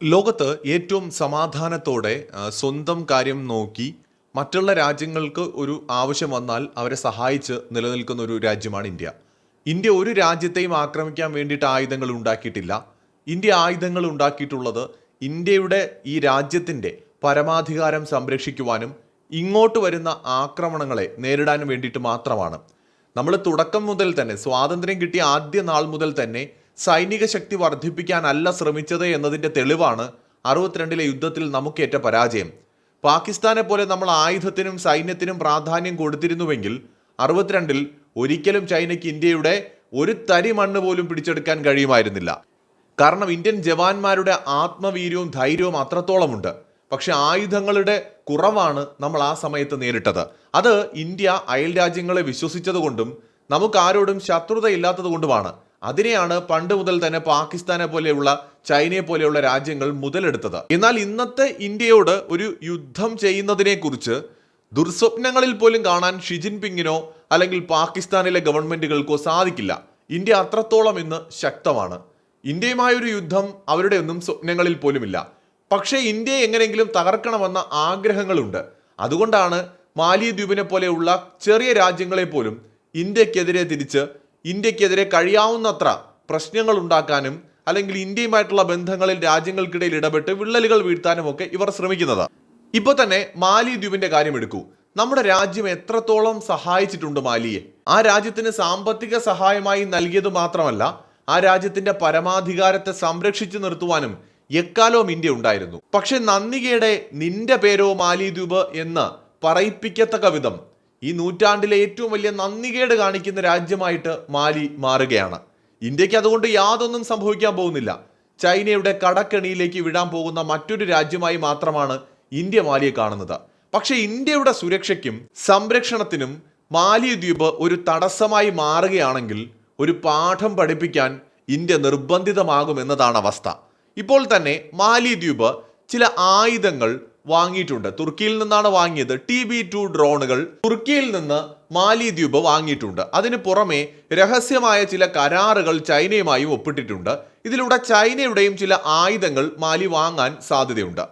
ലോകത്ത് ഏറ്റവും സമാധാനത്തോടെ സ്വന്തം കാര്യം നോക്കി മറ്റുള്ള രാജ്യങ്ങൾക്ക് ഒരു ആവശ്യം വന്നാൽ അവരെ സഹായിച്ച് നിലനിൽക്കുന്ന ഒരു രാജ്യമാണ് ഇന്ത്യ. ഇന്ത്യ ഒരു രാജ്യത്തെയും ആക്രമിക്കാൻ വേണ്ടിയിട്ട് ആയുധങ്ങൾ ഉണ്ടാക്കിയിട്ടില്ല. ഇന്ത്യ ആയുധങ്ങൾ ഉണ്ടാക്കിയിട്ടുള്ളത് ഇന്ത്യയുടെ ഈ രാജ്യത്തിന്റെ പരമാധികാരം സംരക്ഷിക്കുവാനും ഇങ്ങോട്ട് വരുന്ന ആക്രമണങ്ങളെ നേരിടാനും വേണ്ടിയിട്ട് മാത്രമാണ്. നമ്മൾ തുടക്കം മുതൽ തന്നെ സ്വാതന്ത്ര്യം കിട്ടിയ ആദ്യ നാൾ മുതൽ തന്നെ സൈനിക ശക്തി വർദ്ധിപ്പിക്കാനല്ല ശ്രമിച്ചത് എന്നതിന്റെ തെളിവാണ് അറുപത്തിരണ്ടിലെ യുദ്ധത്തിൽ നമുക്കേറ്റ പരാജയം. പാകിസ്ഥാനെ പോലെ നമ്മൾ ആയുധത്തിനും സൈന്യത്തിനും പ്രാധാന്യം കൊടുത്തിരുന്നുവെങ്കിൽ അറുപത്തിരണ്ടിൽ ഒരിക്കലും ചൈനയ്ക്ക് ഇന്ത്യയുടെ ഒരു തരി മണ്ണ് പോലും പിടിച്ചെടുക്കാൻ കഴിയുമായിരുന്നില്ല. കാരണം ഇന്ത്യൻ ജവാന്മാരുടെ ആത്മവീര്യവും ധൈര്യവും അത്രത്തോളമുണ്ട്. പക്ഷെ ആയുധങ്ങളുടെ കുറവാണ് നമ്മൾ ആ സമയത്ത് നേരിട്ടത്. അത് ഇന്ത്യ അയൽ രാജ്യങ്ങളെ വിശ്വസിച്ചതുകൊണ്ടും നമുക്ക് ആരോടും ശത്രുതയില്ലാത്തത് കൊണ്ടുമാണ് അതിനെയാണ് പണ്ട് മുതൽ തന്നെ പാകിസ്ഥാനെ പോലെയുള്ള ചൈനയെ പോലെയുള്ള രാജ്യങ്ങൾ മുതലെടുത്തത്. എന്നാൽ ഇന്നത്തെ ഇന്ത്യയോട് ഒരു യുദ്ധം ചെയ്യുന്നതിനെ കുറിച്ച് ദുർസ്വപ്നങ്ങളിൽ പോലും കാണാൻ ഷി ജിൻപിങ്ങിനോ അല്ലെങ്കിൽ പാകിസ്ഥാനിലെ ഗവൺമെന്റുകൾക്കോ സാധിക്കില്ല. ഇന്ത്യ അത്രത്തോളം ഇന്ന് ശക്തമാണ്. ഇന്ത്യയുമായൊരു യുദ്ധം അവരുടെ ഒന്നും സ്വപ്നങ്ങളിൽ പോലുമില്ല. പക്ഷേ ഇന്ത്യയെ എങ്ങനെയെങ്കിലും തകർക്കണമെന്ന ആഗ്രഹങ്ങളുണ്ട്. അതുകൊണ്ടാണ് മാലിദ്വീപിനെ പോലെയുള്ള ചെറിയ രാജ്യങ്ങളെ പോലും ഇന്ത്യക്കെതിരെ തിരിച്ച് ഇന്ത്യക്കെതിരെ കഴിയാവുന്നത്ര പ്രശ്നങ്ങൾ ഉണ്ടാക്കാനും അല്ലെങ്കിൽ ഇന്ത്യയുമായിട്ടുള്ള ബന്ധങ്ങളിൽ രാജ്യങ്ങൾക്കിടയിൽ ഇടപെട്ട് വിള്ളലുകൾ വീഴ്ത്താനും ഒക്കെ ഇവർ ശ്രമിക്കുന്നത്. ഇപ്പൊ തന്നെ മാലി ദ്വീപിന്റെ കാര്യം എടുക്കൂ. നമ്മുടെ രാജ്യം എത്രത്തോളം സഹായിച്ചിട്ടുണ്ട് മാലിയെ? ആ രാജ്യത്തിന് സാമ്പത്തിക സഹായമായി നൽകിയത് മാത്രമല്ല ആ രാജ്യത്തിന്റെ പരമാധികാരത്തെ സംരക്ഷിച്ചു നിർത്തുവാനും എക്കാലവും ഇന്ത്യ ഉണ്ടായിരുന്നു. പക്ഷെ നന്ദികയുടെ നിന്റെ പേരോ മാലിദ്വീപ് എന്ന് പറയിപ്പിക്കത്തക്ക വിധം ഈ നൂറ്റാണ്ടിലെ ഏറ്റവും വലിയ നന്ദികേട് കാണിക്കുന്ന രാജ്യമായിട്ട് മാലി മാറുകയാണ്. ഇന്ത്യയ്ക്ക് അതുകൊണ്ട് യാതൊന്നും സംഭവിക്കാൻ പോകുന്നില്ല. ചൈനയുടെ കടക്കെണിയിലേക്ക് വിടാൻ പോകുന്ന മറ്റൊരു രാജ്യമായി മാത്രമാണ് ഇന്ത്യ മാലിയെ കാണുന്നത്. പക്ഷെ ഇന്ത്യയുടെ സുരക്ഷയ്ക്കും സംരക്ഷണത്തിനും മാലി ദ്വീപ് ഒരു തടസ്സമായി മാറുകയാണെങ്കിൽ ഒരു പാഠം പഠിപ്പിക്കാൻ ഇന്ത്യ നിർബന്ധിതമാകും എന്നതാണ് അവസ്ഥ. ഇപ്പോൾ തന്നെ മാലി ദ്വീപ് ചില ആയുധങ്ങൾ വാങ്ങിയിട്ടുണ്ട്. തുർക്കിയിൽ നിന്നാണ് വാങ്ങിയത്. ടി ബി ടു ഡ്രോണുകൾ തുർക്കിയിൽ നിന്ന് മാലി ദ്വീപ് വാങ്ങിയിട്ടുണ്ട്. അതിന് പുറമെ രഹസ്യമായ ചില കരാറുകൾ ചൈനയുമായും ഒപ്പിട്ടിട്ടുണ്ട്. ഇതിലൂടെ ചൈനയുടെയും ചില ആയുധങ്ങൾ മാലി വാങ്ങാൻ സാധ്യതയുണ്ട്.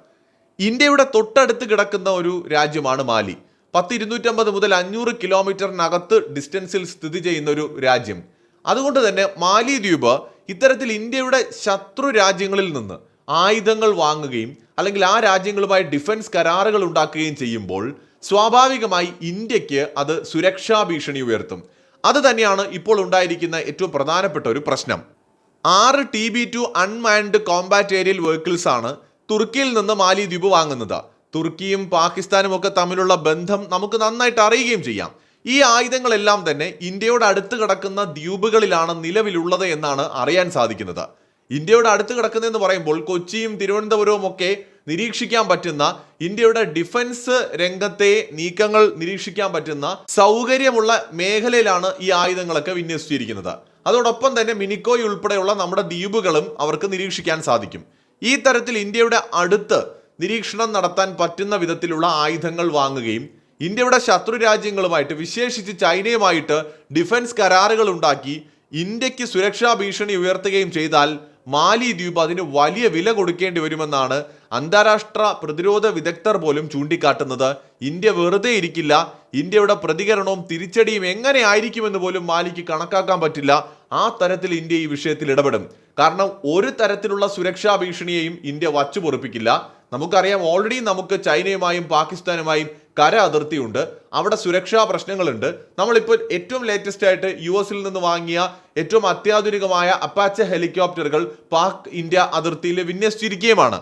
ഇന്ത്യയുടെ തൊട്ടടുത്ത് കിടക്കുന്ന ഒരു രാജ്യമാണ് മാലി. പത്ത് ഇരുന്നൂറ്റമ്പത് മുതൽ അഞ്ഞൂറ് കിലോമീറ്ററിനകത്ത് ഡിസ്റ്റൻസിൽ സ്ഥിതി ചെയ്യുന്ന ഒരു രാജ്യം. അതുകൊണ്ട് തന്നെ മാലി ദ്വീപ് ഇത്തരത്തിൽ ഇന്ത്യയുടെ ശത്രു രാജ്യങ്ങളിൽ നിന്ന് ആയുധങ്ങൾ വാങ്ങുകയും അല്ലെങ്കിൽ ആ രാജ്യങ്ങളുമായി ഡിഫൻസ് കരാറുകൾ ഉണ്ടാക്കുകയും ചെയ്യുമ്പോൾ സ്വാഭാവികമായി ഇന്ത്യയ്ക്ക് അത് സുരക്ഷാ ഭീഷണി ഉയർത്തും. അത് തന്നെയാണ് ഇപ്പോൾ ഉണ്ടായിരിക്കുന്ന ഏറ്റവും പ്രധാനപ്പെട്ട ഒരു പ്രശ്നം. ആറ് T B two unmanned combat aerial vehicles ആണ് തുർക്കിയിൽ നിന്ന് മാലി ദ്വീപ് വാങ്ങുന്നത്. തുർക്കിയും പാകിസ്ഥാനും ഒക്കെ തമ്മിലുള്ള ബന്ധം നമുക്ക് നന്നായിട്ട് അറിയുകയും ചെയ്യാം. ഈ ആയുധങ്ങളെല്ലാം തന്നെ ഇന്ത്യയോട് അടുത്ത് കിടക്കുന്ന ദ്വീപുകളിലാണ് നിലവിലുള്ളത് എന്നാണ് അറിയാൻ സാധിക്കുന്നത്. ഇന്ത്യയോട് അടുത്ത് കിടക്കുന്നതെന്ന് പറയുമ്പോൾ കൊച്ചിയും തിരുവനന്തപുരവും ഒക്കെ നിരീക്ഷിക്കാൻ പറ്റുന്ന ഇന്ത്യയുടെ ഡിഫൻസ് രംഗത്തെ നീക്കങ്ങൾ നിരീക്ഷിക്കാൻ പറ്റുന്ന സൗകര്യമുള്ള മേഖലയിലാണ് ഈ ആയുധങ്ങളൊക്കെ വിന്യസിച്ചിരിക്കുന്നത്. അതോടൊപ്പം തന്നെ മിനിക്കോയ് ഉൾപ്പെടെയുള്ള നമ്മുടെ ദ്വീപുകളും അവർക്ക് നിരീക്ഷിക്കാൻ സാധിക്കും. ഈ തരത്തിൽ ഇന്ത്യയുടെ അടുത്ത് നിരീക്ഷണം നടത്താൻ പറ്റുന്ന വിധത്തിലുള്ള ആയുധങ്ങൾ വാങ്ങുകയും ഇന്ത്യയുടെ ശത്രു രാജ്യങ്ങളുമായിട്ട് വിശേഷിച്ച് ചൈനയുമായിട്ട് ഡിഫൻസ് കരാറുകൾ ഉണ്ടാക്കി ഇന്ത്യയ്ക്ക് സുരക്ഷാ ഭീഷണി ഉയർത്തുകയും ചെയ്താൽ മാലി ദ്വീപ് അതിന് വലിയ വില കൊടുക്കേണ്ടി വരുമെന്നാണ് അന്താരാഷ്ട്ര പ്രതിരോധ വിദഗ്ധർ പോലും ചൂണ്ടിക്കാട്ടുന്നത്. ഇന്ത്യ വെറുതെ ഇരിക്കില്ല. ഇന്ത്യയുടെ പ്രതികരണവും തിരിച്ചടിയും എങ്ങനെ ആയിരിക്കുമെന്ന് പോലും മാലിക്ക് കണക്കാക്കാൻ പറ്റില്ല. ആ തരത്തിൽ ഇന്ത്യ ഈ വിഷയത്തിൽ ഇടപെടും. കാരണം ഒരു തരത്തിലുള്ള സുരക്ഷാ ഭീഷണിയെയും ഇന്ത്യ വച്ചു പൊറിപ്പിക്കില്ല നമുക്കറിയാം ഓൾറെഡി നമുക്ക് ചൈനയുമായും പാകിസ്ഥാനുമായും കര അതിർത്തിയുണ്ട് അവിടെ സുരക്ഷാ പ്രശ്നങ്ങളുണ്ട്. നമ്മളിപ്പോൾ ഏറ്റവും ലേറ്റസ്റ്റ് ആയിട്ട് യു എസിൽ നിന്ന് വാങ്ങിയ ഏറ്റവും അത്യാധുനികമായ അപ്പാച്ച ഹെലികോപ്റ്ററുകൾ പാക് ഇന്ത്യ അതിർത്തിയിൽ വിന്യസിച്ചിരിക്കുകയുമാണ്.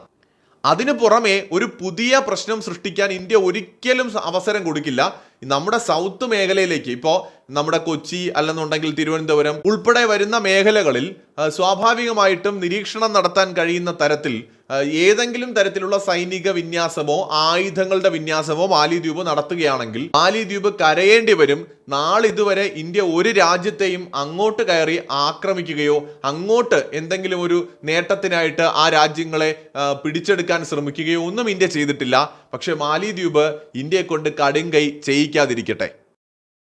അതിനു പുറമെ ഒരു പുതിയ പ്രശ്നം സൃഷ്ടിക്കാൻ ഇന്ത്യ ഒരിക്കലും അവസരം കൊടുക്കില്ല. നമ്മുടെ സൗത്ത് മേഖലയിലേക്ക് ഇപ്പോൾ നമ്മുടെ കൊച്ചി അല്ലെന്നുണ്ടെങ്കിൽ തിരുവനന്തപുരം ഉൾപ്പെടെ വരുന്ന മേഖലകളിൽ സ്വാഭാവികമായിട്ടും നിരീക്ഷണം നടത്താൻ കഴിയുന്ന തരത്തിൽ ഏതെങ്കിലും തരത്തിലുള്ള സൈനിക വിന്യാസമോ ആയുധങ്ങളുടെ വിന്യാസമോ മാലിദ്വീപ് നടത്തുകയാണെങ്കിൽ മാലിദ്വീപ് കരയേണ്ടി വരും. നാളിതുവരെ ഇന്ത്യ ഒരു രാജ്യത്തെയും അങ്ങോട്ട് കയറി ആക്രമിക്കുകയോ അങ്ങോട്ട് എന്തെങ്കിലും ഒരു നേട്ടത്തിനായിട്ട് ആ രാജ്യങ്ങളെ പിടിച്ചെടുക്കാൻ ശ്രമിക്കുകയോ ഒന്നും ഇന്ത്യ ചെയ്തിട്ടില്ല. പക്ഷേ മാലിദ്വീപ് ഇന്ത്യയെ കൊണ്ട് കടുങ്കൈ ചെയ്യിക്കാതിരിക്കട്ടെ